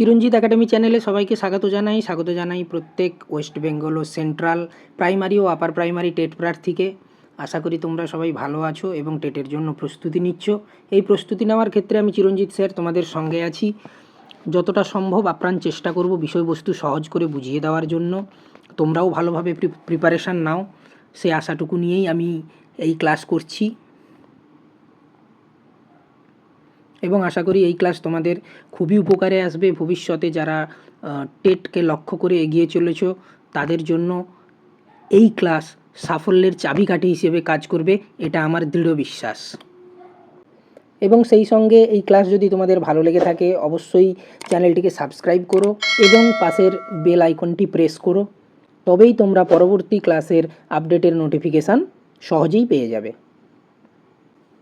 চিরঞ্জিত academy চ্যানেলে সবাইকে স্বাগত জানাই। স্বাগত জানাই প্রত্যেক ওয়েস্ট বেঙ্গল ও সেন্ট্রাল প্রাইমারি ও আপার প্রাইমারি টেট প্রার্থীকে। আশা করি তোমরা সবাই ভালো আছো এবং টেটের জন্য প্রস্তুতি নিচ্ছ। এই প্রস্তুতি নেওয়ার ক্ষেত্রে আমি চিরঞ্জিত স্যার তোমাদের সঙ্গে আছি। যতটা সম্ভব আপ্রাণ চেষ্টা করব বিষয়বস্তু সহজ করে বুঝিয়ে দেওয়ার জন্য। তোমরাও ভালোভাবে প্রিপারেশান নাও। সে আশাটুকু নিয়েই আমি এই ক্লাস করছি। এবং আশা করি এই ক্লাস তোমাদের খুবই উপকারে আসবে। ভবিষ্যতে যারা টেটকে লক্ষ্য করে এগিয়ে চলেছ, তাদের জন্য এই ক্লাস সাফল্যের চাবিকাঠি হিসেবে কাজ করবে, এটা আমার দৃঢ় বিশ্বাস। এবং সেই সঙ্গে এই ক্লাস যদি তোমাদের ভালো লেগে থাকে, অবশ্যই চ্যানেলটিকে সাবস্ক্রাইব করো এবং পাশের বেল আইকনটি প্রেস করো। তবেই তোমরা পরবর্তী ক্লাসের আপডেটের নোটিফিকেশান সহজেই পেয়ে যাবে।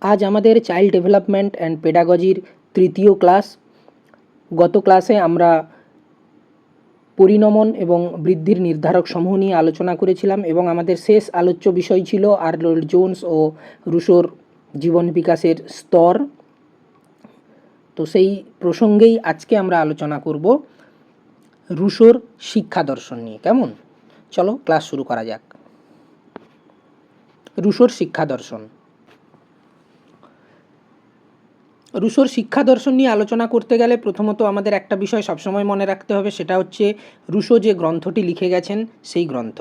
আজ আমাদের চাইল্ড ডেভেলপমেন্ট অ্যান্ড পেডাগজির তৃতীয় ক্লাস। গত ক্লাসে আমরা পরিণমন এবং বৃদ্ধির নির্ধারক সমূহ নিয়ে আলোচনা করেছিলাম এবং আমাদের শেষ আলোচ্য বিষয় ছিল আর্নল্ড জোন্স ও রুশোর জীবন বিকাশের স্তর। তো সেই প্রসঙ্গেই আজকে আমরা আলোচনা করব রুশোর শিক্ষা দর্শন নিয়ে। কেমন? চলো ক্লাস শুরু করা যাক। রুশোর শিক্ষা দর্শন। রুশোর শিক্ষা দর্শন নিয়ে আলোচনা করতে গেলে প্রথমত আমাদের একটা বিষয় সবসময় মনে রাখতে হবে, সেটা হচ্ছে রুশো যে গ্রন্থটি লিখে গেছেন, সেই গ্রন্থ।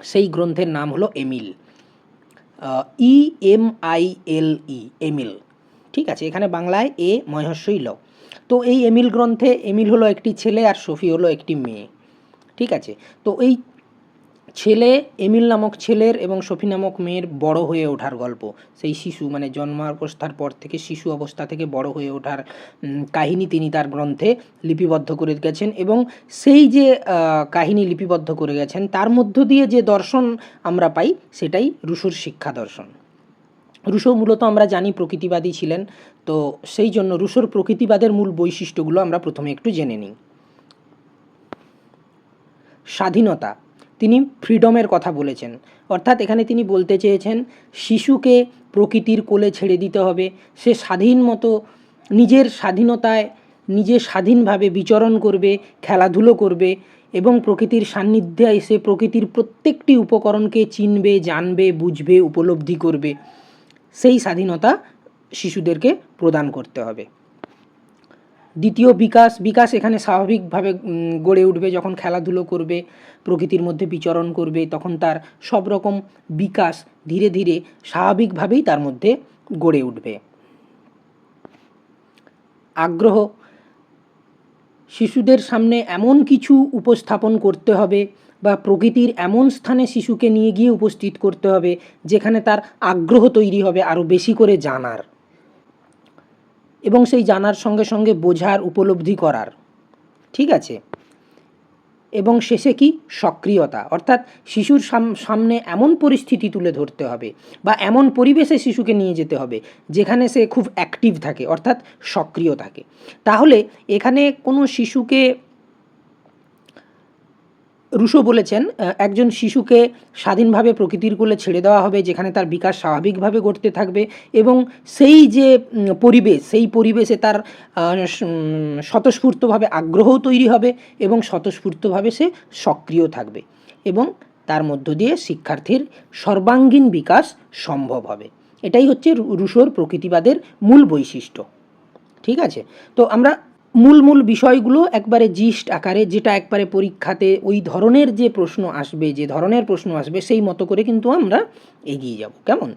সেই গ্রন্থের নাম হলো Emile. E M I L E, Emile. ঠিক আছে, এখানে বাংলায় এ মহস্যই ল। তো এই এমিল গ্রন্থে এমিল হলো একটি ছেলে আর সফি হলো একটি মেয়ে। ঠিক আছে, তো এই ছেলে, এমিল নামক ছেলের এবং সফি নামক মেয়ের বড় হয়ে ওঠার গল্প। সেই শিশু মানে জন্মাবস্থার পর থেকে শিশু অবস্থা থেকে বড় হয়ে ওঠার কাহিনী তিনি তার গ্রন্থে লিপিবদ্ধ করে গেছেন এবং সেই যে কাহিনী লিপিবদ্ধ করে গেছেন, তার মধ্য দিয়ে যে দর্শন আমরা পাই, সেটাই রুশোর শিক্ষা দর্শন। রুশো মূলত আমরা জানি প্রকৃতিবাদী ছিলেন, তো সেই জন্য রুশোর প্রকৃতিবাদের মূল বৈশিষ্ট্যগুলো আমরা প্রথমে একটু জেনে নিই। স্বাধীনতা তিনি ফ্রিডমের কথা বলেছেন। অর্থাৎ এখানে তিনি বলতে চেয়েছেন, শিশুকে প্রকৃতির কোলে ছেড়ে দিতে হবে, সে স্বাধীন মতো নিজের স্বাধীনতায় নিজে স্বাধীনভাবে বিচরণ করবে, খেলাধুলো করবে এবং প্রকৃতির সান্নিধ্যে এসে প্রকৃতির প্রত্যেকটি উপকরণকে চিনবে, জানবে, বুঝবে, উপলব্ধি করবে। সেই স্বাধীনতা শিশুদেরকে প্রদান করতে হবে। দ্বিতীয় বিকাশ বিকাশ এখানে স্বাভাবিকভাবে গড়ে উঠবে যখন খেলাধুলো করবে, প্রকৃতির মধ্যে বিচরণ করবে, তখন তার সব রকম বিকাশ ধীরে ধীরে স্বাভাবিকভাবেই তার মধ্যে গড়ে উঠবে। আগ্রহ, শিশুদের সামনে এমন কিছু উপস্থাপন করতে হবে বা প্রকৃতির এমন স্থানে শিশুকে নিয়ে গিয়ে উপস্থিত করতে হবে, যেখানে তার আগ্রহ তৈরি হবে আরও বেশি করে জানার। এবং সেই জানার সঙ্গে সঙ্গে বোঝার উপলব্ধি করার। ঠিক আছে? এবং শেষে কি? সক্রিয়তা। অর্থাৎ শিশুর সাম- সামনে এমন পরিস্থিতি তুলে ধরতে হবে বা এমন পরিবেশে শিশুকে নিয়ে যেতে হবে যেখানে সে খুব অ্যাক্টিভ থাকে, অর্থাৎ সক্রিয় থাকে। তাহলে এখানে কোনো শিশুকে রুশো বলেছেন একজন শিশুকে স্বাধীনভাবে প্রকৃতির কোলে ছেড়ে দেওয়া হবে, যেখানে তার বিকাশ স্বাভাবিকভাবে ঘটতে থাকবে এবং সেই যে পরিবেশ, সেই পরিবেশে তার স্বতঃস্ফূর্তভাবে আগ্রহও তৈরি হবে এবং স্বতঃস্ফূর্তভাবে সে সক্রিয় থাকবে এবং তার মধ্য দিয়ে শিক্ষার্থীর সর্বাঙ্গীন বিকাশ সম্ভব হবে। এটাই হচ্ছে রুশোর প্রকৃতিবাদের মূল বৈশিষ্ট্য। ঠিক আছে? তো আমরা মূল মূল বিষয়গুলো একবারে জিস্ট আকারে, যেটা একবারে পরীক্ষাতে ওই ধরনের যে প্রশ্ন আসবে, যে ধরনের প্রশ্ন আসবে, সেই মতো করে কিন্তু আমরা এগিয়ে যাব। কেমন?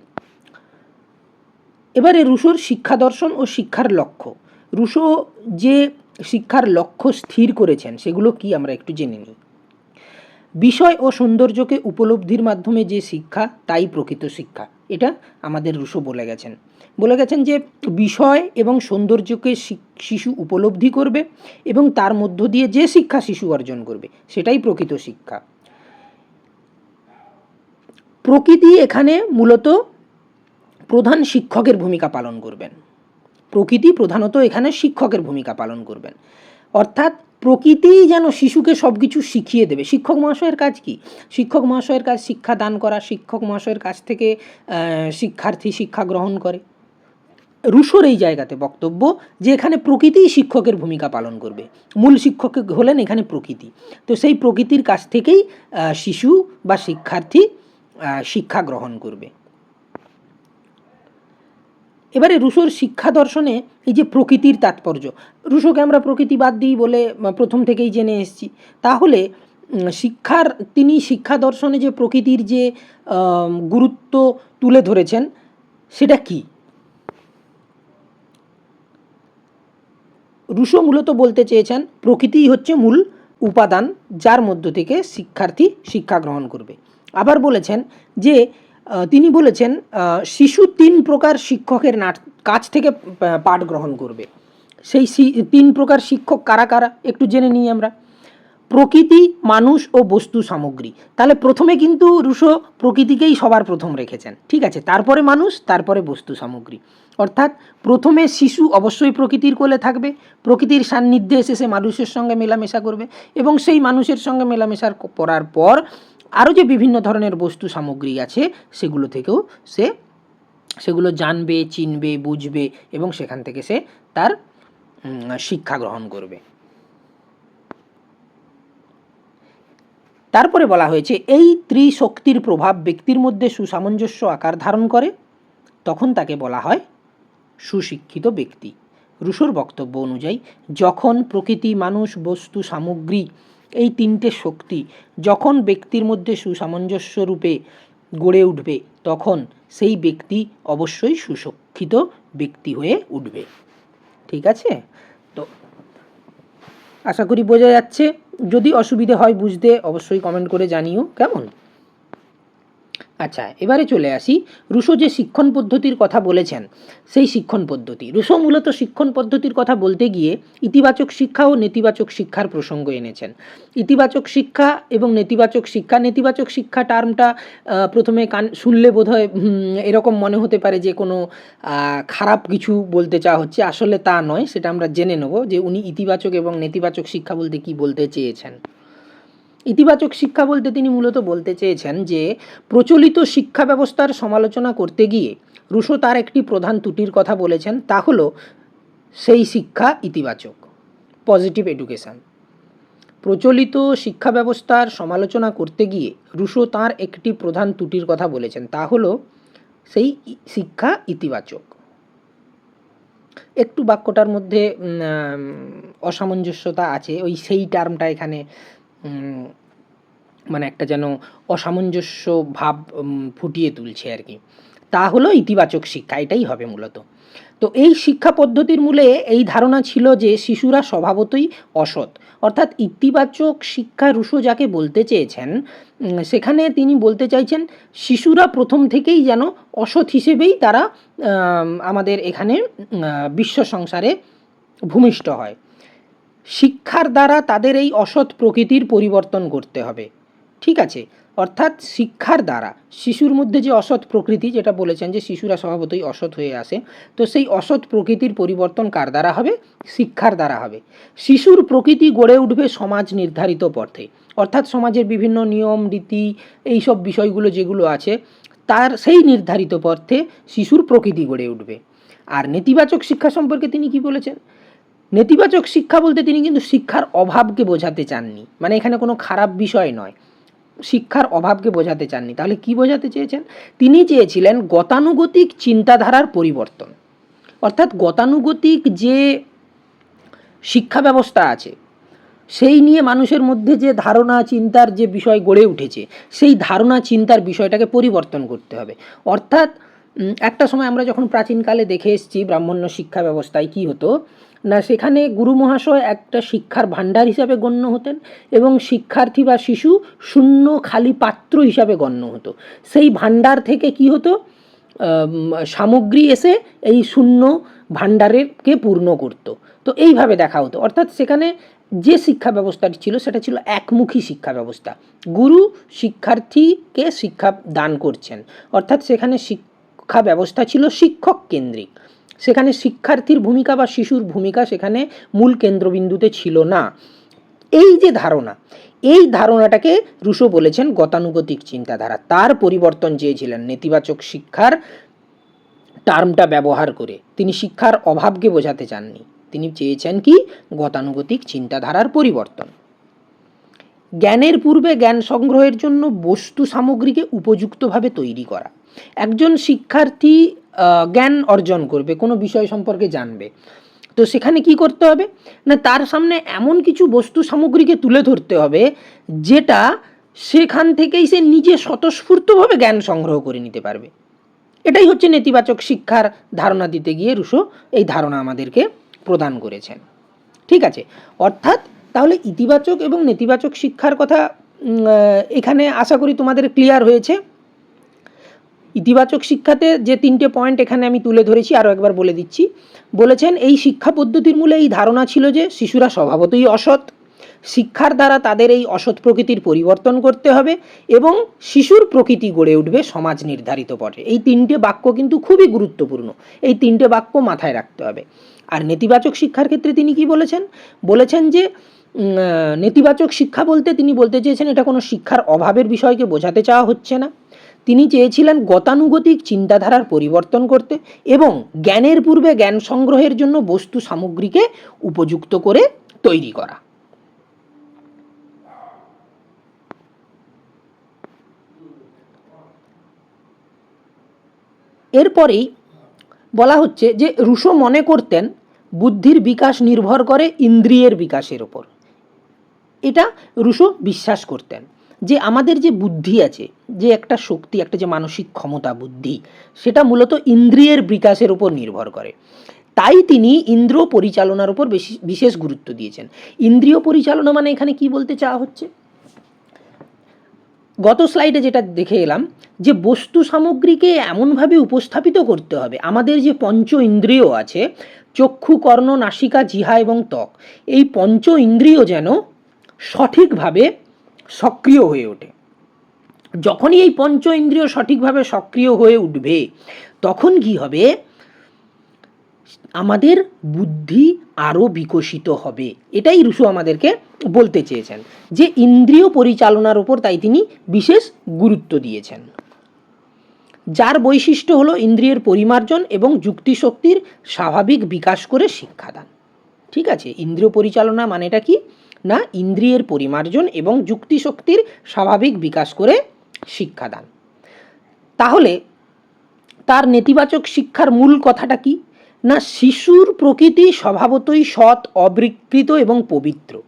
এবারে রুশোর শিক্ষা দর্শন ও শিক্ষার লক্ষ্য। রুশো যে শিক্ষার লক্ষ্য স্থির করেছেন, সেগুলো কি আমরা একটু জেনে নিই। বিষয় ও সৌন্দর্যকে উপলব্ধির মাধ্যমে যে শিক্ষা, তাই প্রকৃত শিক্ষা। এটা আমাদের রুশো বলে গেছেন। বলে গেছেন যে বিষয় এবং সৌন্দর্যকে শিশু উপলব্ধি করবে এবং তার মধ্য দিয়ে যে শিক্ষা শিশু অর্জন করবে, সেটাই প্রকৃত শিক্ষা। প্রকৃতি এখানে মূলত প্রধান শিক্ষকের ভূমিকা পালন করবেন। প্রকৃতি প্রধানত এখানে শিক্ষকের ভূমিকা পালন করবেন। অর্থাৎ প্রকৃতিই যেন শিশুকে সব কিছু শিখিয়ে দেবে। শিক্ষক মহাশয়ের কাজ কি? শিক্ষক মহাশয়ের কাজ শিক্ষা দান করা, শিক্ষক মহাশয়ের কাছ থেকে শিক্ষার্থী শিক্ষা গ্রহণ করে। রুশোর এই জায়গাতে বক্তব্য যে এখানে প্রকৃতিই শিক্ষকের ভূমিকা পালন করবে। মূল শিক্ষক হলেন এখানে প্রকৃতি। তো সেই প্রকৃতির কাছ থেকেই শিশু বা শিক্ষার্থী শিক্ষা গ্রহণ করবে। এবারে রুশোর শিক্ষা দর্শনে এই যে প্রকৃতির তাৎপর্য, রুশোকে আমরা প্রকৃতি বাদ দিই বলে প্রথম থেকেই জেনে এসেছি। তাহলে শিক্ষার, তিনি শিক্ষা দর্শনে যে প্রকৃতির যে গুরুত্ব তুলে ধরেছেন, সেটা কি? রুশো মূলত বলতে চেয়েছেন, প্রকৃতিই হচ্ছে মূল উপাদান, যার মধ্য থেকে শিক্ষার্থী শিক্ষা গ্রহণ করবে। আবার বলেছেন যে তিনি বলেছেন শিশু তিন প্রকার শিক্ষকের কাছ থেকে পাঠ গ্রহণ করবে। সেই তিন প্রকার শিক্ষক কারা কারা? একটু জেনে নিই আমরা। প্রকৃতি, মানুষ ও বস্তু সামগ্রী। তাহলে প্রথমে কিন্তু রুশো প্রকৃতিকেই সবার প্রথম রেখেছেন। ঠিক আছে, তারপরে মানুষ, তারপরে বস্তু সামগ্রী। অর্থাৎ প্রথমে শিশু অবশ্যই প্রকৃতির কোলে থাকবে, প্রকৃতির সান্নিধ্যে এসে সে মানুষের সঙ্গে মেলামেশা করবে এবং সেই মানুষের সঙ্গে মেলামেশার করার পর আরও যে বিভিন্ন ধরনের বস্তু সামগ্রী আছে, সেগুলো থেকেও সে সেগুলো জানবে, চিনবে, বুঝবে এবং সেখান থেকে সে তার শিক্ষা গ্রহণ করবে। তারপরে বলা হয়েছে, এই ত্রিশক্তির প্রভাব ব্যক্তির মধ্যে সুসামঞ্জস্য আকার ধারণ করে। তখন তাকে বলা হয় সুশিক্ষিত ব্যক্তি। রুশোর বক্তব্য অনুযায়ী, যখন প্রকৃতি, মানুষ, বস্তু, সামগ্রী এই তিনটে শক্তি যখন ব্যক্তির মধ্যে সুসামঞ্জস্য রূপে গড়ে উঠবে, তখন সেই ব্যক্তি অবশ্যই সুশিক্ষিত ব্যক্তি হয়ে উঠবে। ঠিক আছে? তো আশা করি বোঝা যাচ্ছে। যদি অসুবিধে হয় বুঝতে, অবশ্যই কমেন্ট করে জানিও। কেমন? আচ্ছা এবারে চলে আসি। রুশো যে শিক্ষণ পদ্ধতির কথা বলেছেন, সেই শিক্ষণ পদ্ধতি। রুশো মূলত শিক্ষণ পদ্ধতির কথা বলতে গিয়ে ইতিবাচক শিক্ষা ও নেতিবাচক শিক্ষার প্রসঙ্গ এনেছেন। ইতিবাচক শিক্ষা এবং নেতিবাচক শিক্ষা নেতিবাচক শিক্ষা টার্মটা প্রথমে কান শুনলে বোধহয় এরকম মনে হতে পারে যে কোনো খারাপ কিছু বলতে চাওয়া হচ্ছে। আসলে তা নয়, সেটা আমরা জেনে নেব যে উনি ইতিবাচক এবং নেতিবাচক শিক্ষা বলতে কি বলতে চেয়েছেন। ইতিবাচক শিক্ষা বলতে তিনি মূলত বলতে চেয়েছেন যে, প্রচলিত শিক্ষা ব্যবস্থার সমালোচনা করতে গিয়ে রুশো তার একটি প্রধান ত্রুটির কথা বলেছেন, তা হলো সেই শিক্ষা ইতিবাচক পজিটিভ এডুকেশন প্রচলিত শিক্ষা ব্যবস্থার সমালোচনা করতে গিয়ে রুশো তার একটি প্রধান ত্রুটির কথা বলেছেন, তা হলো সেই শিক্ষা ইতিবাচক। একটু বাক্যটার মধ্যে অসামঞ্জস্যতা আছে, ওই সেই টার্মটা এখানে মানে একটা যেন অসামঞ্জস্য ভাব ফুটিয়ে তুলছে আর কি। তা হলো ইতিবাচক শিক্ষা, এটাই হবে মূলত। তো এই শিক্ষা পদ্ধতির মূলে এই ধারণা ছিল যে শিশুরা স্বভাবতই অসৎ। অর্থাৎ ইতিবাচক শিক্ষা রুশো যাকে বলতে চেয়েছেন সেখানে তিনি বলতে চাইছেন, শিশুরা প্রথম থেকেই যেন অসৎ হিসেবেই তারা আমাদের এখানে বিশ্ব সংসারে ভূমিষ্ঠ হয়। শিক্ষার দ্বারা তাদের এই অসৎ প্রকৃতির পরিবর্তন করতে হবে। ঠিক আছে? অর্থাৎ শিক্ষার দ্বারা, শিশুর মধ্যে যে অসৎ প্রকৃতি, যেটা বলেছেন যে শিশুরা স্বভাবতই অসৎ হয়ে আসে, তো সেই অসৎ প্রকৃতির পরিবর্তন কার দ্বারা হবে? শিক্ষার দ্বারা হবে। শিশুর প্রকৃতি গড়ে উঠবে সমাজ নির্ধারিত পথে। অর্থাৎ সমাজের বিভিন্ন নিয়ম, রীতি, এই সব বিষয়গুলো যেগুলো আছে, তার সেই নির্ধারিত পথে শিশুর প্রকৃতি গড়ে উঠবে। আর নেতিবাচক শিক্ষা সম্পর্কে তিনি কি বলেছেন? নেতিবাচক শিক্ষা বলতে তিনি কিন্তু শিক্ষার অভাবকে বোঝাতে চাননি। মানে এখানে কোনো খারাপ বিষয় নয়। শিক্ষার অভাবকে বোঝাতে চাননি। তাহলে কি বোঝাতে চেয়েছেন? তিনি চেয়েছিলেন গতানুগতিক চিন্তাধারার পরিবর্তন। অর্থাৎ গতানুগতিক যে শিক্ষা ব্যবস্থা আছে, সেই নিয়ে মানুষের মধ্যে যে ধারণা, চিন্তার যে বিষয় গড়ে উঠেছে, সেই ধারণা, চিন্তার বিষয়টাকে পরিবর্তন করতে হবে। অর্থাৎ একটা সময় আমরা যখন প্রাচীনকালে দেখে এসেছি ব্রাহ্মণ্য শিক্ষা ব্যবস্থায় কি হতো না, সেখানে গুরু মহাশয় একটা শিক্ষার ভাণ্ডার হিসাবে গণ্য হতেন এবং শিক্ষার্থী বা শিশু শূন্য খালি পাত্র হিসাবে গণ্য হতো। সেই ভাণ্ডার থেকে কি হতো? সামগ্রী এসে এই শূন্য ভাণ্ডারেরকে পূর্ণ করতো। তো এইভাবে দেখা হতো। অর্থাৎ সেখানে যে শিক্ষা ব্যবস্থাটি ছিল, সেটা ছিল একমুখী শিক্ষা ব্যবস্থা। গুরু শিক্ষার্থীকে শিক্ষা দান করছেন। অর্থাৎ সেখানে শিক্ষা ব্যবস্থা ছিল শিক্ষক কেন্দ্রিক। সেখানে শিক্ষার্থীর ভূমিকা বা শিশুর ভূমিকা সেখানে মূল কেন্দ্রবিন্দুতে ছিল না। এই যে ধারণা, এই ধারণাটাকে রুশো বলেছেন গতানুগতিক চিন্তাধারা। তার পরিবর্তন চেয়েছিলেন নেতিবাচক শিক্ষার টার্মটা ব্যবহার করে। তিনি শিক্ষার অভাবকে বোঝাতে চাননি। তিনি চেয়েছেন কি? গতানুগতিক চিন্তাধারার পরিবর্তন। জ্ঞানের পূর্বে জ্ঞান সংগ্রহের জন্য বস্তু সামগ্রীকে উপযুক্তভাবে তৈরি করা। একজন শিক্ষার্থী জ্ঞান অর্জন করবে, কোনো বিষয় সম্পর্কে জানবে। তো সেখানে কি করতে হবে? না, তার সামনে এমন কিছু বস্তু সামগ্রীকে তুলে ধরতে হবে, যেটা সেখান থেকেই সে নিজে স্বতঃস্ফূর্তভাবে জ্ঞান সংগ্রহ করে নিতে পারবে। এটাই হচ্ছে নেতিবাচক শিক্ষার ধারণা দিতে গিয়ে রুশো এই ধারণা আমাদেরকে প্রদান করেছেন। ঠিক আছে? অর্থাৎ তাহলে ইতিবাচক এবং নেতিবাচক শিক্ষার কথা এখানে আশা করি তোমাদের ক্লিয়ার হয়েছে। ইতিবাচক শিক্ষাতে যে তিনটে পয়েন্ট এখানে আমি তুলে ধরেছি আরও একবার বলে দিচ্ছি। বলেছেন, এই শিক্ষা পদ্ধতির মূলে এই ধারণা ছিল যে শিশুরা স্বভাবতই অসৎ। শিক্ষার দ্বারা তাদের এই অসৎ প্রকৃতির পরিবর্তন করতে হবে এবং শিশুর প্রকৃতি গড়ে উঠবে সমাজ নির্ধারিত পথে। এই তিনটে বাক্য কিন্তু খুবই গুরুত্বপূর্ণ। এই তিনটে বাক্য মাথায় রাখতে হবে। আর নেতিবাচক শিক্ষার ক্ষেত্রে তিনি কি বলেছেন? বলেছেন যে নেতিবাচক শিক্ষা বলতে তিনি বলতে চেয়েছেন, এটা কোনো শিক্ষার অভাবের বিষয়কে বোঝাতে চাওয়া হচ্ছে না। তিনি চেয়েছিলেন গতানুগতিক চিন্তাধারার পরিবর্তন করতে এবং জ্ঞানের পূর্বে জ্ঞান সংগ্রহের জন্য বস্তু সামগ্রীকে উপযুক্ত করে তৈরি করা। এরপরেই বলা হচ্ছে যে রুশো মনে করতেন বুদ্ধির বিকাশ নির্ভর করে ইন্দ্রিয়ের বিকাশের ওপর এটা রুশো বিশ্বাস করতেন। যে আমাদের যে বুদ্ধি আছে, যে একটা শক্তি, একটা যে মানসিক ক্ষমতা বুদ্ধি, সেটা মূলত ইন্দ্রিয়ের বিকাশের উপর নির্ভর করে। তাই তিনি ইন্দ্র পরিচালনার উপর বেশি, বিশেষ গুরুত্ব দিয়েছেন। ইন্দ্রিয় পরিচালনা মানে এখানে কি বলতে চাওয়া হচ্ছে? গত স্লাইডে যেটা দেখে এলাম, যে বস্তু সামগ্রীকে এমনভাবে উপস্থাপিত করতে হবে। আমাদের যে পঞ্চ ইন্দ্রিয় আছে, চক্ষু, কর্ণ, নাসিকা, জিহা এবং ত্বক, এই পঞ্চ ইন্দ্রিয় যেন সঠিকভাবে সক্রিয় হয়ে ওঠে। যখনই এই পঞ্চ ইন্দ্রিয় সঠিকভাবে সক্রিয় হয়ে উঠবে, তখন কি হবে? আমাদের বুদ্ধি আরও বিকশিত হবে। এটাই রুশো আমাদেরকে বলতে চেয়েছেন যে ইন্দ্রিয় পরিচালনার উপর তাই তিনি বিশেষ গুরুত্ব দিয়েছেন। যার বৈশিষ্ট্য হলো ইন্দ্রিয়ের পরিমার্জন এবং যুক্তিশক্তির স্বাভাবিক বিকাশ করে শিক্ষাদান। ঠিক আছে, ইন্দ্রিয় পরিচালনা মানেটা কি? না ইন্দ্রিয়ের পরিমার্জন এবং যুক্তিশক্তির স্বাভাবিক বিকাশ করে শিক্ষাদান। তাহলে তার নেতিবাচক শিক্ষার মূল কথাটা কি? না শিশুর প্রকৃতি স্বভাবতই সৎ, অবিকৃত এবং পবিত্র।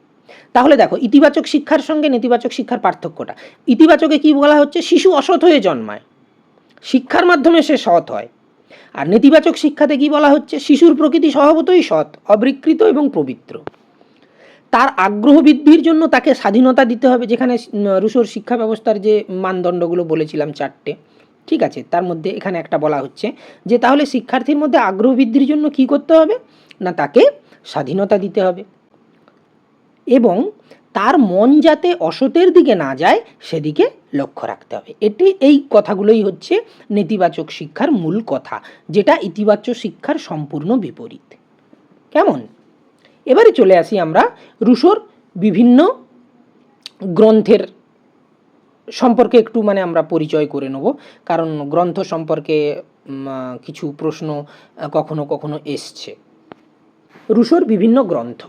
তাহলে দেখো, ইতিবাচক শিক্ষার সঙ্গে নেতিবাচক শিক্ষার পার্থক্যটা। ইতিবাচকে কি বলা হচ্ছে? শিশু অসৎ হয়ে জন্মায়। শিক্ষার মাধ্যমে সে সৎ হয়। আর নেতিবাচক শিক্ষাতে কি বলা হচ্ছে? শিশুর প্রকৃতি স্বভাবতই সৎ, অবিকৃত এবং পবিত্র। তার আগ্রহ বৃদ্ধির জন্য তাকে স্বাধীনতা দিতে হবে, যেখানে রুশোর শিক্ষা ব্যবস্থার যে মানদণ্ডগুলো বলেছিলাম চারটে, ঠিক আছে? তার মধ্যে এখানে একটা বলা হচ্ছে যে, তাহলে শিক্ষার্থীর মধ্যে আগ্রহ বৃদ্ধির জন্য কি করতে হবে? না, তাকে স্বাধীনতা দিতে হবে। এবং তার মন যাতে অসতের দিকে না যায়, সেদিকে লক্ষ্য রাখতে হবে। এটি, এই কথাগুলোই হচ্ছে নেতিবাচক শিক্ষার মূল কথা, যেটা ইতিবাচক শিক্ষার সম্পূর্ণ বিপরীত। কেমন? এবারে চলে আসি আমরা রুশোর বিভিন্ন গ্রন্থের সম্পর্কে একটু মানে আমরা পরিচয় করে নেব। কারণ গ্রন্থ সম্পর্কে কিছু প্রশ্ন কখনো কখনো এসছে। রুশোর বিভিন্ন গ্রন্থ।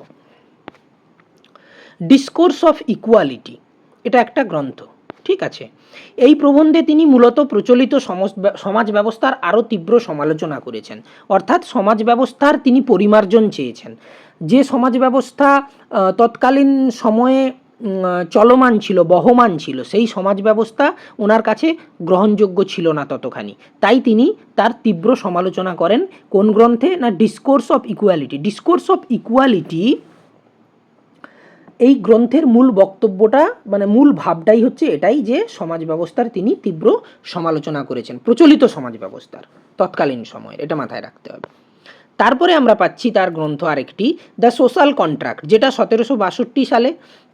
ডিসকোর্স অফ ইকুয়ালিটি এটা একটা গ্রন্থ, ঠিক আছে? এই প্রবন্ধে তিনি মূলত প্রচলিত সমাজ ব্যবস্থার আরও তীব্র সমালোচনা করেছেন। অর্থাৎ সমাজ ব্যবস্থার তিনি পরিমার্জন চেয়েছেন। যে সমাজ ব্যবস্থা তৎকালীন সময়ে চলমান ছিল, বহমান ছিল, সেই সমাজ ব্যবস্থা ওনার কাছে গ্রহণযোগ্য ছিল না ততখানি। তাই তিনি তার তীব্র সমালোচনা করেন কোন গ্রন্থে? না discourse of equality discourse of equality এই গ্রন্থের মূল বক্তব্যটা মানে মূল ভাবটাই হচ্ছে এটাই যে সমাজ ব্যবস্থার তিনি তীব্র সমালোচনা করেছেন, প্রচলিত সমাজ ব্যবস্থার তৎকালীন সময়ের, এটা মাথায় রাখতে হবে। তারপরে আমরা পাচ্ছি তার গ্রন্থ আরেকটি দ্য সোশ্যাল কন্ট্রাক্ট যেটা সতেরোশো বাষট্টি সালে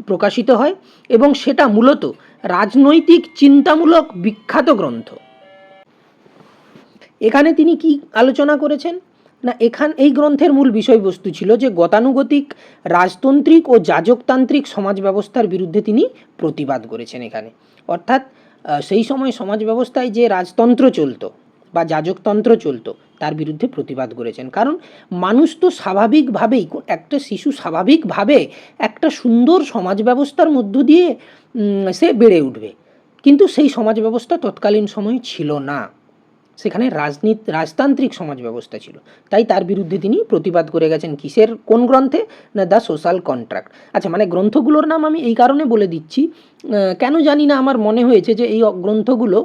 প্রকাশিত হয় এবং সেটা মূলত রাজনৈতিক চিন্তামূলক বিখ্যাত গ্রন্থ। এখানে তিনি কি আলোচনা করেছেন? না, এখান, এই গ্রন্থের মূল বিষয়বস্তু ছিল যে গতানুগতিক, রাজতান্ত্রিক ও যাজকতান্ত্রিক সমাজ ব্যবস্থার বিরুদ্ধে তিনি প্রতিবাদ করেছেন এখানে। অর্থাৎ সেই সময় সমাজ ব্যবস্থায় যে রাজতন্ত্র চলতো বা যাজকতন্ত্র চলতো, তার বিরুদ্ধে প্রতিবাদ করেছেন। কারণ মানুষ তো স্বাভাবিকভাবেই, একটা শিশু স্বাভাবিকভাবে একটা সুন্দর সমাজ ব্যবস্থার মধ্য দিয়ে সে বেড়ে উঠবে। কিন্তু সেই সমাজ ব্যবস্থা তৎকালীন সময়ে ছিল না। সেখানে রাজনীতি, রাজতান্ত্রিক সমাজ ব্যবস্থা ছিল। তাই তার বিরুদ্ধে তিনি প্রতিবাদ করে গেছেন কিসের, কোন গ্রন্থে? না, দ্য সোশ্যাল কন্ট্রাক্ট। আচ্ছা মানে গ্রন্থগুলোর নাম আমি এই কারণে বলে দিচ্ছি। কেন জানি না আমার মনে হয়েছে যে এই গ্রন্থগুলো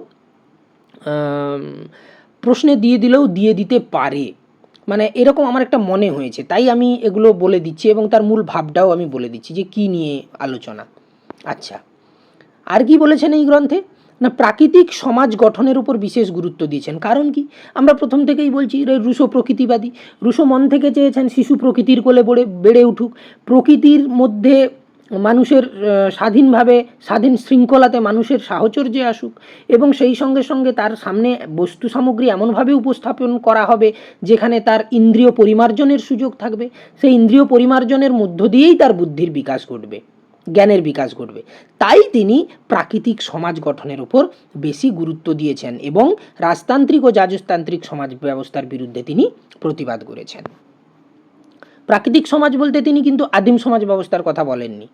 প্রশ্নে দিয়ে দিলেও দিয়ে দিতে পারে। মানে এরকম আমার একটা মনে হয়েছে। তাই আমি এগুলো বলে দিচ্ছি এবং তার মূল ভাবটাও আমি বলে দিচ্ছি যে কী নিয়ে আলোচনা। আচ্ছা। আর কি বলেছেন এই গ্রন্থে? না, প্রাকৃতিক সমাজ গঠনের উপর বিশেষ গুরুত্ব দিয়েছেন। কারণ কি? আমরা প্রথম থেকেই বলছি রুশো প্রকৃতিবাদী। রুশো মন থেকে চেয়েছেন শিশু প্রকৃতির কোলে বড়ে, বেড়ে উঠুক। প্রকৃতির মধ্যে মানুষের স্বাধীনভাবে, স্বাধীন শৃঙ্খলাতে মানুষের সাহচর্যে আসুক এবং সেই সঙ্গে সঙ্গে তার সামনে বস্তু সামগ্রী এমনভাবে উপস্থাপন করা হবে যেখানে তার ইন্দ্রিয় পরিমার্জনের সুযোগ থাকবে। সেই ইন্দ্রিয় পরিমার্জনের মধ্য দিয়েই তার বুদ্ধির বিকাশ ঘটবে, জ্ঞানের বিকাশ ঘটবে। তাই তিনি প্রাকৃতিক সমাজ গঠনের উপর বেশি গুরুত্ব দিয়েছেন এবং রাজতান্ত্রিক ও যাজতান্ত্রিক সমাজ ব্যবস্থার বিরুদ্ধে তিনি প্রতিবাদ করেছেন। প্রাকৃতিক সমাজ বলতে তিনি কিন্তু আদিম সমাজ ব্যবস্থার কথা বলেননি।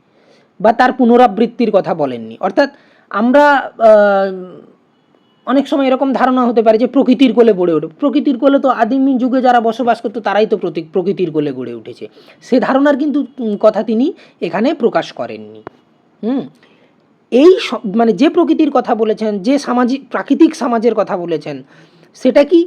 বা তার পুনরাবৃত্তির কথা বলেননি। অর্থাৎ আমরা অনেক সময় এরকম ধারণা হতে পারে যে প্রকৃতির কোলে গড়ে ওঠে প্রকৃতির কোলে তো আদিম যুগে যারা বসবাস করতো, তারাই তো প্রতি, প্রকৃতির কোলে গড়ে উঠেছে। সে ধারণার কিন্তু কথা তিনি এখানে প্রকাশ করেননি। হুম? এই মানে যে প্রকৃতির কথা বলেছেন, যে সামাজিক, প্রাকৃতিক সমাজের কথা বলেছেন, সেটা কি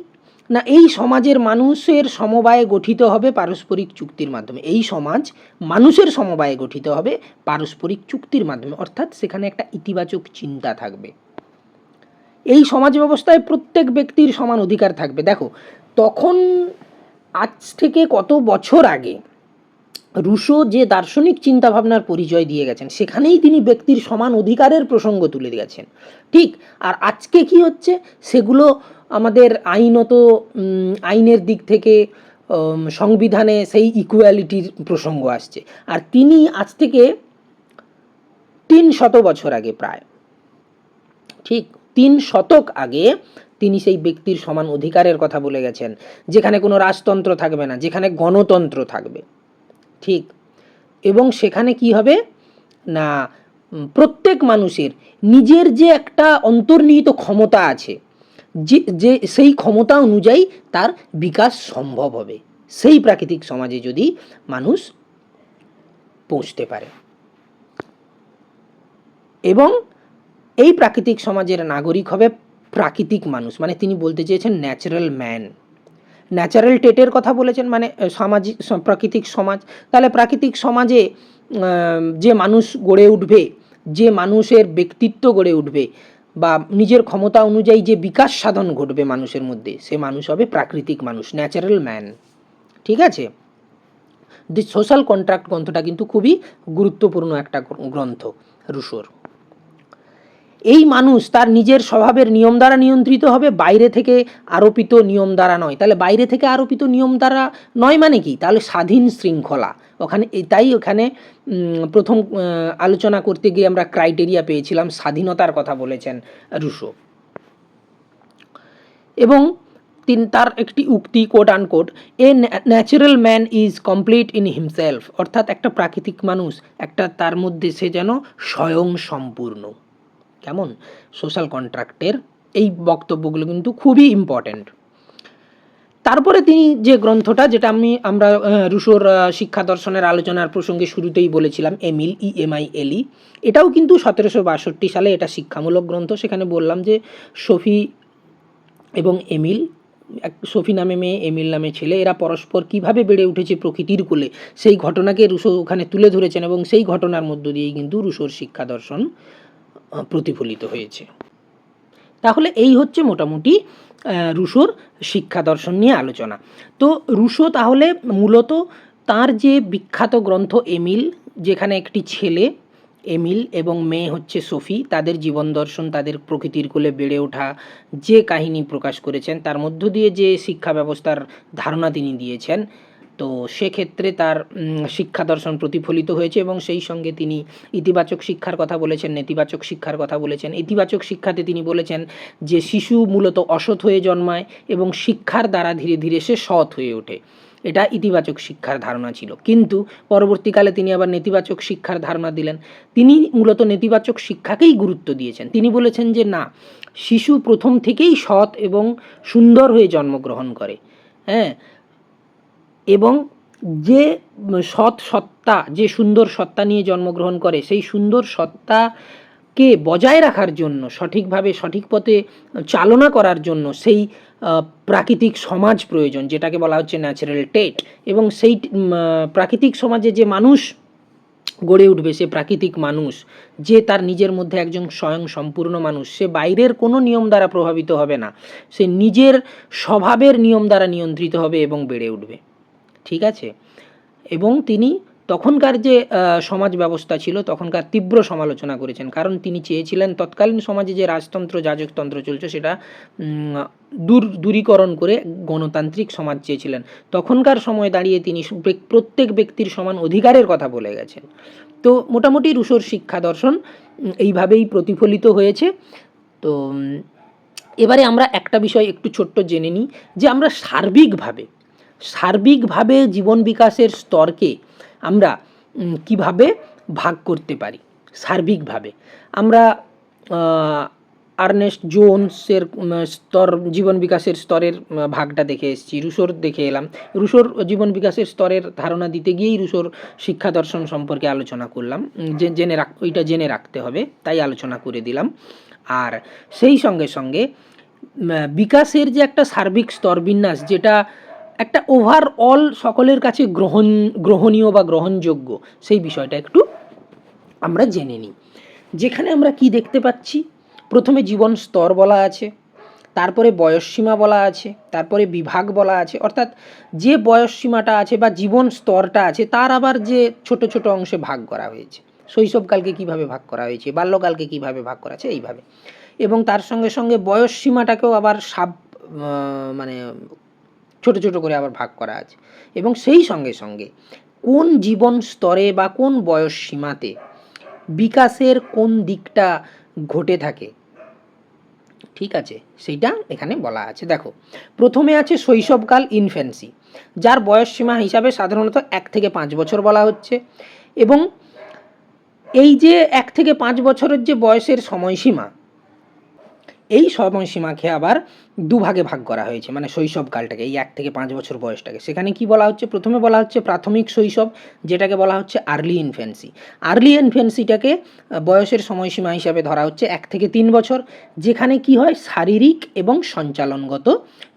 না, এই সমাজের মানুষের সমবায়ে গঠিত হবে পারস্পরিক চুক্তির মাধ্যমে। এই সমাজ মানুষের সমবায়ে গঠিত হবে পারস্পরিক চুক্তির মাধ্যমে। অর্থাৎ সেখানে একটা ইতিবাচক চিন্তা থাকবে। এই সমাজ ব্যবস্থায় প্রত্যেক ব্যক্তির সমান অধিকার থাকবে। দেখো, তখন আজ থেকে কত বছর আগে রুশো যে দার্শনিক চিন্তাভাবনার পরিচয় দিয়ে গেছেন, সেখানেই তিনি ব্যক্তির সমান অধিকারের প্রসঙ্গ তুলে দিয়েছেন। ঠিক, আর আজকে কি হচ্ছে? সেগুলো আমাদের আইনত আইনের দিক থেকে সংবিধানে সেই ইকুয়ালিটির প্রসঙ্গ আসছে। আর তিনি আজ থেকে তিন শত বছর আগে প্রায়, ঠিক তিন শতক আগে তিনি সেই ব্যক্তির সমান অধিকারের কথা বলে গেছেন, যেখানে কোনো রাজতন্ত্র থাকবে না, যেখানে গণতন্ত্র থাকবে, ঠিক। এবং সেখানে কি হবে? না প্রত্যেক মানুষের নিজের যে একটা অন্তর্নিহিত ক্ষমতা আছে যে যে, সেই ক্ষমতা অনুযায়ী তার বিকাশ সম্ভব হবে। সেই প্রাকৃতিক সমাজে যদি মানুষ পৌঁছতে পারে। এবং এই প্রাকৃতিক সমাজের নাগরিক হবে প্রাকৃতিক মানুষ। মানে তিনি বলতে চেয়েছেন ন্যাচারাল ম্যান ন্যাচারাল টেটের কথা বলেছেন মানে সামাজিক প্রাকৃতিক সমাজ। তাহলে প্রাকৃতিক সমাজে যে মানুষ গড়ে উঠবে, যে মানুষের ব্যক্তিত্ব গড়ে উঠবে বা নিজের ক্ষমতা অনুযায়ী যে বিকাশ সাধন ঘটবে মানুষের মধ্যে, সে মানুষ হবে প্রাকৃতিক মানুষ ন্যাচারাল ম্যান ঠিক আছে? দি সোশ্যাল কন্ট্রাক্ট গ্রন্থটা কিন্তু খুবই গুরুত্বপূর্ণ একটা গ্রন্থ, রুশোর। এই মানুষ তার নিজের স্বভাবের নিয়ম দ্বারা নিয়ন্ত্রিত হবে, বাইরে থেকে আরোপিত নিয়ম দ্বারা নয়। তাহলে বাইরে থেকে আরোপিত নিয়ম দ্বারা নয় মানে কি? তাহলে স্বাধীন শৃঙ্খলা। ওখানে তাই ওখানে প্রথম আলোচনা করতে গিয়ে আমরা ক্রাইটেরিয়া পেয়েছিলাম, স্বাধীনতার কথা বলেছেন রুশো। এবং তিন, তার একটি উক্তি quote unquote a natural man is complete in himself অর্থাৎ একটা প্রাকৃতিক মানুষ, একটা তার মধ্যে সে যেন স্বয়ং সম্পূর্ণ। কেমন? সোশ্যাল কন্ট্রাক্টের এই বক্তব্যগুলো কিন্তু খুবই ইম্পর্ট্যান্ট তারপরে তিনি যে গ্রন্থটা, যেটা আমি, আমরা রুশোর শিক্ষা দর্শনের আলোচনার প্রসঙ্গে শুরুতেই বলেছিলাম, এমিল ই এম আই এলি এটাও কিন্তু সতেরোশো বাষট্টি সালে এটা শিক্ষামূলক গ্রন্থ। সেখানে বললাম যে সফি এবং এমিল, এক, সফি নামে মেয়ে, এমিল নামে ছেলে, এরা পরস্পর কীভাবে বেড়ে উঠেছে প্রকৃতির কোলে, সেই ঘটনাকে রুশো ওখানে তুলে ধরেছেন এবং সেই ঘটনার মধ্য দিয়েই কিন্তু রুশোর শিক্ষা দর্শন প্রতিফলিত হয়েছে। তাহলে এই হচ্ছে মোটামুটি রুশোর শিক্ষা দর্শন নিয়ে আলোচনা। তো রুশো তাহলে মূলত তার যে বিখ্যাত গ্রন্থ এমিল, যেখানে একটি ছেলে, এমিল এবং মেয়ে হচ্ছে সোফি, তাদের জীবন দর্শন, তাদের প্রকৃতির কোলে বেড়ে ওঠা যে কাহিনী প্রকাশ করেছেন, তার মধ্য দিয়ে যে শিক্ষা ব্যবস্থার ধারণা তিনি দিয়েছেন তো সেক্ষেত্রে তার শিক্ষা দর্শন প্রতিফলিত হয়েছে এবং সেই সঙ্গে তিনি ইতিবাচক শিক্ষার কথা বলেছেন, নেতিবাচক শিক্ষার কথা বলেছেন। ইতিবাচক শিক্ষাতে তিনি বলেছেন যে, শিশু মূলত অসৎ হয়ে জন্মায় এবং শিক্ষার দ্বারা ধীরে ধীরে সে সৎ হয়ে ওঠে। এটা ইতিবাচক শিক্ষার ধারণা ছিল। কিন্তু পরবর্তীকালে তিনি আবার নেতিবাচক শিক্ষার ধারণা দিলেন। তিনি মূলত নেতিবাচক শিক্ষাকেই গুরুত্ব দিয়েছেন। তিনি বলেছেন যে, না, শিশু প্রথম থেকেই সৎ এবং সুন্দর হয়ে জন্মগ্রহণ করে। হ্যাঁ? এবং যে সৎ সত্তা, যে সুন্দর সত্তা নিয়ে জন্মগ্রহণ করে, সেই সুন্দর সত্তাকে বজায় রাখার জন্য, সঠিকভাবে, সঠিক পথে চালনা করার জন্য সেই প্রাকৃতিক সমাজ প্রয়োজন, যেটাকে বলা হচ্ছে ন্যাচারাল টেট এবং সেই প্রাকৃতিক সমাজে যে মানুষ গড়ে উঠবে, সে প্রাকৃতিক মানুষ, যে তার নিজের মধ্যে একজন স্বয়ং সম্পূর্ণ মানুষ, সে বাইরের কোনো নিয়ম দ্বারা প্রভাবিত হবে না, সে নিজের স্বভাবের নিয়ম দ্বারা নিয়ন্ত্রিত হবে এবং বেড়ে উঠবে। ঠিক আছে? এবং তিনি তখনকার যে সমাজ ব্যবস্থা ছিল, তখনকার তীব্র সমালোচনা করেছেন। কারণ তিনি চেয়েছিলেন তৎকালীন সমাজে যে রাজতন্ত্র, যাজকতন্ত্র চলছে, সেটা দূর, দূরীকরণ করে গণতান্ত্রিক সমাজ চেয়েছিলেন। তখনকার সময় দাঁড়িয়ে তিনি প্রত্যেক ব্যক্তির সমান অধিকারের কথা বলে গেছেন। তো মোটামুটি রুশোর শিক্ষা দর্শন এইভাবেই প্রতিফলিত হয়েছে। তো এবারে আমরা একটা বিষয় একটু ছোট্ট জেনে নিই, যে আমরা সার্বিকভাবে সার্বিকভাবে জীবন বিকাশের স্তরকে আমরা কীভাবে ভাগ করতে পারি? সার্বিকভাবে। আমরা আর্নেস্ট জোনসের স্তর, জীবন বিকাশের স্তরের ভাগটা দেখে এসেছি। রুশোর দেখে এলাম। রুশোর জীবন বিকাশের স্তরের ধারণা দিতে গিয়েই রুশোর শিক্ষা দর্শন সম্পর্কে আলোচনা করলাম। যে, জেনে রাখ, ওইটা জেনে রাখতে হবে, তাই আলোচনা করে দিলাম। আর সেই সঙ্গে সঙ্গে বিকাশের যে একটা সার্বিক স্তরবিন্যাস যেটা একটা ওভারঅল সকলের কাছে গ্রহণ, গ্রহণীয় বা গ্রহণযোগ্য, সেই বিষয়টা একটু আমরা জেনে নিই। যেখানে আমরা কি দেখতে পাচ্ছি? প্রথমে জীবন স্তর বলা আছে, তারপরে বয়সসীমা বলা আছে, তারপরে বিভাগ বলা আছে, অর্থাৎ যে বয়সসীমাটা আছে বা জীবন স্তরটা আছে, তার আবার যে ছোট ছোট অংশে ভাগ করা হয়েছে। শৈশবকালকে কীভাবে ভাগ করা হয়েছে বাল্যকালকে কীভাবে ভাগ করা আছে এইভাবে। এবং তার সঙ্গে সঙ্গে বয়স সীমাটাকেও আবার সাব মানে ছোট ছোট করে আবার ভাগ করা আছে। এবং সেই সঙ্গে সঙ্গে কোন জীবন স্তরে বা কোন বয়স সীমাতে বিকাশের কোন দিকটা ঘটে থাকে? ঠিক আছে, সেইটা এখানে বলা আছে। দেখো, প্রথমে আছে শৈশবকাল ইনফ্যান্সি যার বয়স সীমা হিসাবে সাধারণত এক থেকে পাঁচ বছর বলা হচ্ছে। এবং এই যে এক থেকে পাঁচ বছরের যে বয়সের সময়সীমা এই সময়সীমাকে আবার দুভাগে ভাগ করা হয়েছে মানে শৈশবকালটাকে, এই এক থেকে পাঁচ বছর বয়সটাকে। সেখানে কি বলা হচ্ছে? প্রথমে বলা হচ্ছে প্রাথমিক শৈশব, যেটাকে বলা হচ্ছে আর্লি ইনফ্যান্সি আর্লি ইনফেন্সিটাকে বয়সের সময়সীমা হিসাবে ধরা হচ্ছে এক থেকে তিন বছর, যেখানে কি হয়? শারীরিক এবং সঞ্চালনগত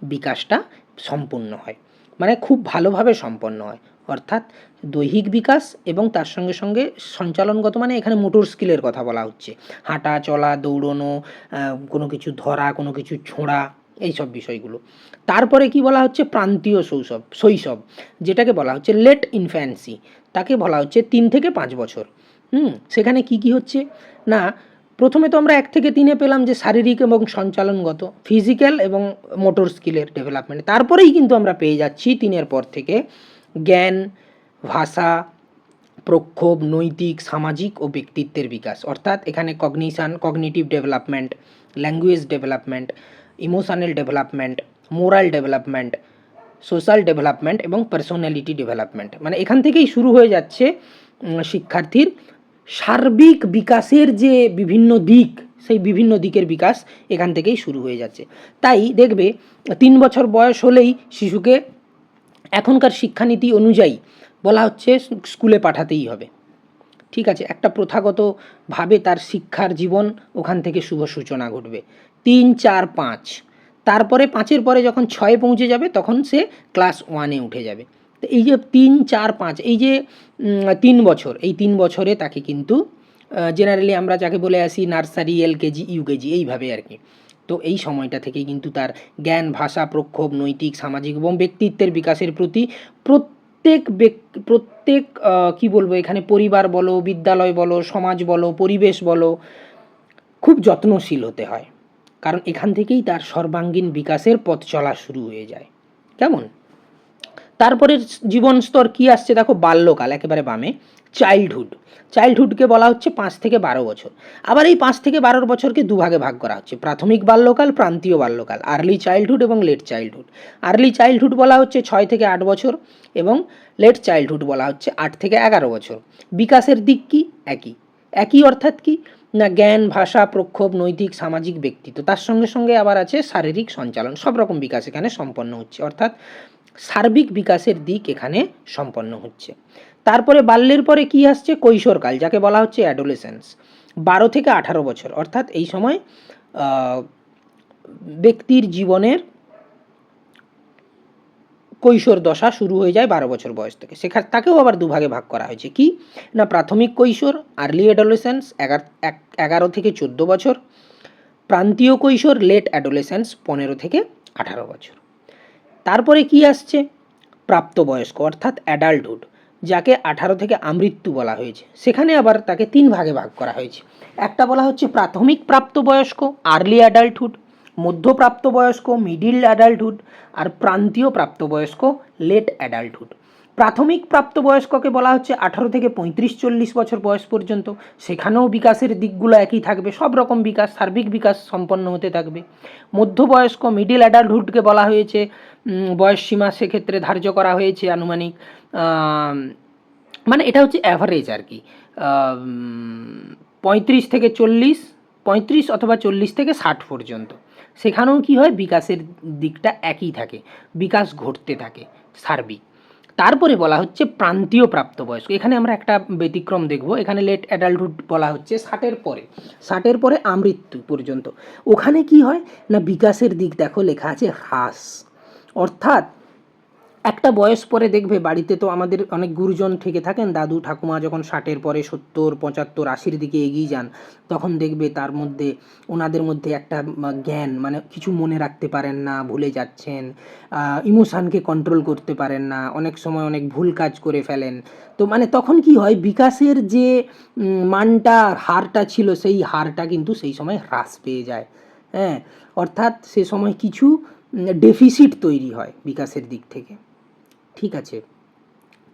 বিকাশটা সম্পূর্ণ হয়। মানে খুব ভালোভাবে সম্পন্ন হয়। অর্থাৎ দৈহিক বিকাশ এবং তার সঙ্গে সঙ্গে সঞ্চালনগত মানে এখানে মোটর স্কিলের কথা বলা হচ্ছে। হাঁটা, চলা, দৌড়নো কোনো কিছু ধরা, কোনো কিছু ছোঁড়া, এইসব বিষয়গুলো। তারপরে কি বলা হচ্ছে? প্রান্তীয় শৈশব শৈশব, যেটাকে বলা হচ্ছে লেট ইনফ্যান্সি তাকে বলা হচ্ছে তিন থেকে পাঁচ বছর। হুম, সেখানে কি কি হচ্ছে? না, প্রথমে তো আমরা এক থেকে তিনে পেলাম যে শারীরিক এবং সঞ্চালনগত ফিজিক্যাল এবং মোটর স্কিলের ডেভেলপমেন্ট তারপরেই কিন্তু আমরা পেয়ে যাচ্ছি তিনের পর থেকে জ্ঞান, ভাষা, প্রক্ষোভ, নৈতিক, সামাজিক ও ব্যক্তিত্বের বিকাশ। অর্থাৎ এখানে cognition cognitive development language development emotional development moral development social development এবং পার্সোনালিটি ডেভেলপমেন্ট মানে এখান থেকেই শুরু হয়ে যাচ্ছে শিক্ষার্থীর সার্বিক বিকাশের যে বিভিন্ন দিক, সেই বিভিন্ন দিকের বিকাশ এখান থেকেই শুরু হয়ে যাচ্ছে। তাই দেখবে, তিন বছর বয়স হলেই শিশুকে এখনকার শিক্ষানীতি অনুযায়ী বলা হচ্ছে স্কুলে পাঠাতেই হবে। ঠিক আছে, একটা প্রথাগতভাবে তার শিক্ষার জীবন ওখান থেকে শুভ সূচনা ঘটবে। তিন, চার, পাঁচ। তারপরে পাঁচের পরে যখন ছয়ে পৌঁছে যাবে, তখন সে ক্লাস ওয়ানে উঠে যাবে। তো এই যে তিন, চার, পাঁচ, এই যে তিন বছর, এই তিন বছরে তাকে কিন্তু জেনারেলি আমরা যাকে বলে আসি নার্সারি এলকেজি ইউকেজি এইভাবে আর কি। তো এই সময়টা থেকে কিন্তু তার জ্ঞান, ভাষা, প্রক্ষোভ, নৈতিক, সামাজিক এবং ব্যক্তিত্বের বিকাশের প্রতি প্রত্যেক প্রত্যেক কি বলব এখানে পরিবার বলো, বিদ্যালয় বলো, সমাজ বলো, পরিবেশ বলো, খুব যত্নশীল হতে হয়। কারণ এখান থেকেই তার সর্বাঙ্গীন বিকাশের পথ চলা শুরু হয়ে যায়। কেমন? তারপরে জীবন স্তর কী আসছে? দেখো, বাল্যকাল, একেবারে বামে। চাইল্ডহুড চাইল্ডহুডকে বলা হচ্ছে পাঁচ থেকে বারো বছর। আবার এই পাঁচ থেকে বারো বছরকে দুভাগে ভাগ করা হচ্ছে। প্রাথমিক বাল্যকাল, প্রান্তীয় বাল্যকাল আর্লি চাইল্ডহুড এবং লেট চাইল্ডহুড আর্লি চাইল্ডহুড বলা হচ্ছে ছয় থেকে আট বছর এবং লেট চাইল্ডহুড বলা হচ্ছে আট থেকে এগারো বছর। বিকাশের দিক কি? একই। একই অর্থাৎ কি? না, জ্ঞান, ভাষা, প্রক্ষোভ, নৈতিক, সামাজিক ব্যক্তিত্ব। তার সঙ্গে সঙ্গে আবার আছে শারীরিক সঞ্চালন। সব রকম বিকাশ এখানে সম্পন্ন হচ্ছে। অর্থাৎ সার্বিক বিকাশের দিক এখানে সম্পন্ন হচ্ছে। তারপরে বাল্যের পরে কি আসছে? কৈশোরকাল, যাকে বলা হচ্ছে অ্যাডোলেসেন্স বারো থেকে আঠারো বছর, অর্থাৎ এই সময় ব্যক্তির জীবনের কৈশোর দশা শুরু হয়ে যায় বারো বছর বয়স থেকে। সেখানে তাকেও আবার দুভাগে ভাগ করা হয়েছে। কি? না, প্রাথমিক কৈশোর আর্লি অ্যাডোলেসেন্স এগারো থেকে চোদ্দ বছর, প্রান্তীয় কৈশোর লেট অ্যাডোলেসেন্স পনেরো থেকে আঠারো বছর। তারপরে কি আসছে? প্রাপ্তবয়স্ক, অর্থাৎ অ্যাডাল্টহুড যাকে আঠারো থেকে আমৃত্যু বলা হয়েছে। সেখানে আবার তাকে তিন ভাগে ভাগ করা হয়েছে। একটা বলা হচ্ছে প্রাথমিক প্রাপ্তবয়স্ক আর্লি অ্যাডাল্টহুড মধ্যপ্রাপ্তবয়স্ক মিডিল অ্যাডাল্টহুড আর প্রান্তীয় প্রাপ্তবয়স্ক লেট অ্যাডাল্টহুড প্রাথমিক প্রাপ্তবয়স্ককে বলা হচ্ছে আঠারো থেকে পঁয়ত্রিশ চল্লিশ বছর বয়স পর্যন্ত। সেখানেও বিকাশের দিকগুলো একই থাকবে সব রকম বিকাশ সার্বিক বিকাশ সম্পন্ন হতে থাকবে। মধ্যবয়স্ক মিডিল অ্যাডাল্টহুডকে বলা হয়েছে উম, বয়স সীমা সেক্ষেত্রে ধার্য করা হয়েছে আনুমানিক মানে এটা হচ্ছে অ্যাভারেজ আর কি। পঁয়ত্রিশ থেকে চল্লিশ পঁয়ত্রিশ অথবা চল্লিশ থেকে ষাট পর্যন্ত। সেখানেও কি হয়? বিকাশের দিকটা একই থাকে বিকাশ ঘটতে থাকে সার্বিক। তারপরে বলা হচ্ছে প্রান্তীয় প্রাপ্তবয়স্ক। এখানে আমরা একটা ব্যতিক্রম দেখব। এখানে লেট অ্যাডাল্টহুড বলা হচ্ছে ষাটের পরে। ষাটের পরে আমৃত্যু পর্যন্ত। ওখানে কি হয়? না বিকাশের দিক দেখো লেখা আছে হ্রাস। অর্থাৎ একটা বয়স পরে দেখবে বাড়িতে তো আমাদের অনেক গুরুজন থেকে থাকেন, দাদু, ঠাকুমা যখন ষাটের পরে সত্তর, পঁচাত্তর, আশির দিকে এগিয়ে যান, তখন দেখবে তার মধ্যে, ওনাদের মধ্যে একটা জ্ঞান মানে কিছু মনে রাখতে পারেন না, ভুলে যাচ্ছেন ইমোশানকে কন্ট্রোল করতে পারেন না, অনেক সময় অনেক ভুল কাজ করে ফেলেন। তো মানে তখন কি হয়, বিকাশের যে মানটা হারটা ছিল, সেই হারটা কিন্তু সেই সময় হ্রাস পেয়ে যায়। হ্যাঁ অর্থাৎ সে সময় কিছু ডেফিসিট তৈরি হয় বিকাশের দিক থেকে। ঠিক আছে।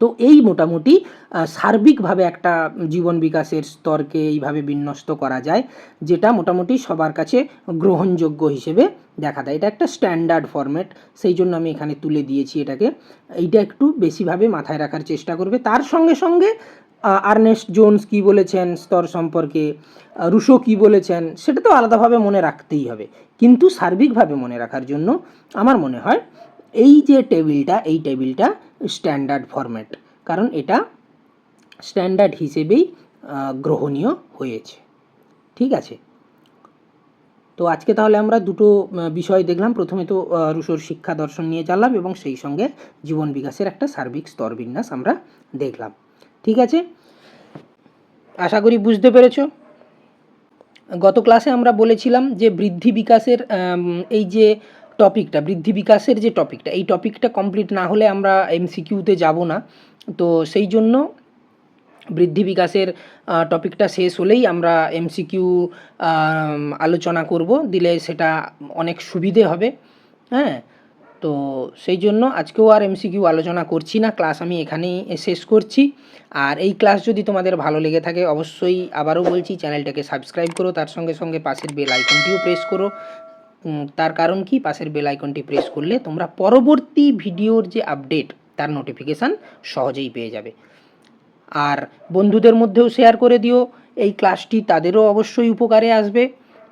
তো এই মোটামুটি সার্বিকভাবে একটা জীবন বিকাশের স্তরকে এইভাবে বিন্যস্ত করা যায়, যেটা মোটামুটি সবার কাছে গ্রহণযোগ্য হিসেবে দেখা দেয় এটা একটা স্ট্যান্ডার্ড ফরম্যাট, সেই জন্য আমি এখানে তুলে দিয়েছি এটাকে। এইটা একটু বেশিভাবে মাথায় রাখার চেষ্টা করবে। তার সঙ্গে সঙ্গে আর্নেস্ট জোনস কী বলেছেন স্তর সম্পর্কে রুশো কী বলেছেন, সেটা তো আলাদাভাবে মনে রাখতেই হবে। কিন্তু সার্বিকভাবে মনে রাখার জন্য আমার মনে হয় এই যে টেবিলটা, এই টেবিলটা স্ট্যান্ডার্ড ফরম্যাট কারণ এটা স্ট্যান্ডার্ড হিসেবেই গ্রহণীয় হয়েছে। ঠিক আছে? তো আজকে তাহলে আমরা দুটো বিষয় দেখলাম। প্রথমে তো রুশোর শিক্ষা দর্শন নিয়ে জানলাম এবং সেই সঙ্গে জীবন বিকাশের একটা সার্বিক স্তর বিন্যাস আমরা দেখলাম। ঠিক আছে? আশা করি বুঝতে পেরেছ? গত ক্লাসে আমরা বলেছিলাম যে বৃদ্ধি বিকাশের এই যে টপিকটা বৃদ্ধি বিকাশের যে টপিকটা এই টপিকটা কমপ্লিট না হলে আমরা এমসিকিউতে যাব না। তো সেই জন্য বৃদ্ধি বিকাশের টপিকটা শেষ হলেই আমরা এমসিকিউ আলোচনা করব। দিলে সেটা অনেক সুবিধে হবে। হ্যাঁ? তো সেই জন্য আজকেও আর এমসিকিউ আলোচনা করছি না। ক্লাস আমি এখানেই শেষ করছি। আর এই ক্লাস যদি তোমাদের ভালো লেগে থাকে, অবশ্যই আবারও বলছি, চ্যানেলটাকে সাবস্ক্রাইব করো। তার সঙ্গে সঙ্গে পাশের বেল আইকনটিও প্রেস করো। তার কারণ কি? পাশের বেল আইকনটি প্রেস করলে তোমরা পরবর্তী ভিডিওর যে আপডেট তার নোটিফিকেশান সহজেই পেয়ে যাবে। আর বন্ধুদের মধ্যেও শেয়ার করে দিও, এই ক্লাসটি তাদেরও অবশ্যই উপকারে আসবে।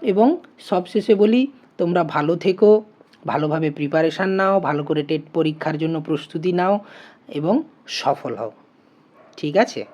এবং সবশেষে বলি, তোমরা ভালো থেকো, ভালোভাবে প্রিপারেশান নাও, ভালো করে টেট পরীক্ষার জন্য প্রস্তুতি নাও, এবং সফল হও। ঠিক আছে?